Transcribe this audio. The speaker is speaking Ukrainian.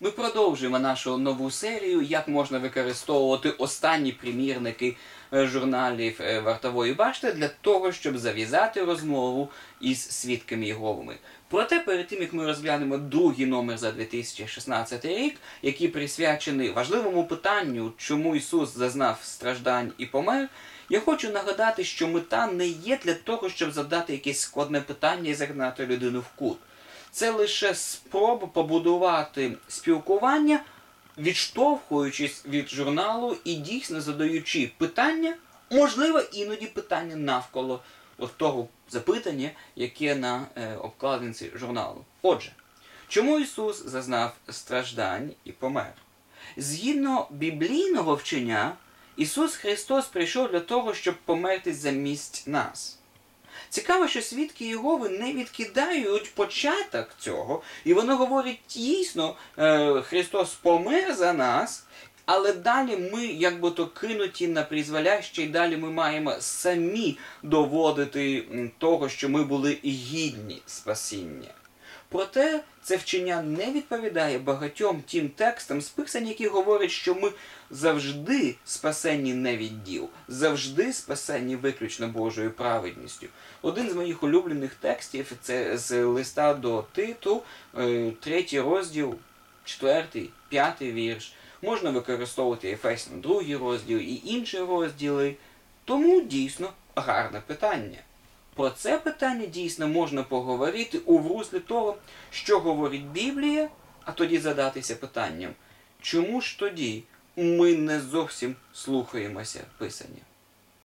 Ми продовжуємо нашу нову серію, як можна використовувати останні примірники е, журналів е, вартової башти для того, щоб зав'язати розмову із свідками Єговими. Проте перед тим як ми розглянемо другий номер за 2016 рік, який присвячений важливому питанню, чому Ісус зазнав страждань і помер. Я хочу нагадати, що мета не є для того, щоб задати якесь складне питання і загнати людину в кут. Це лише спроба побудувати спілкування, відштовхуючись від журналу і дійсно задаючи питання, можливо, іноді питання навколо того запитання, яке на е, обкладинці журналу. Отже, чому Ісус зазнав страждань і помер? Згідно біблійного вчення, Ісус Христос прийшов для того, щоб померти замість нас. Цікаво, що свідки Єгови не відкидають початок цього, і вони говорять дійсно, е, Христос помер за нас, але далі ми, як би то кинуті на призволяще, і далі ми маємо самі доводити того, що ми були гідні спасіння. Проте це вчення не відповідає багатьом тим текстам з писань, які говорять, що ми завжди спасені не від діл, завжди спасені виключно Божою праведністю. Один з моїх улюблених текстів це з листа до Титу, е, третій розділ, четвертий, п'ятий вірш. Можна використовувати Ефесіно другий розділ і інші розділи. Тому дійсно гарне питання. Про це питання дійсно можна поговорити у вузлі того, що говорить Біблія, а тоді задатися питанням, чому ж тоді ми не зовсім слухаємося Писання?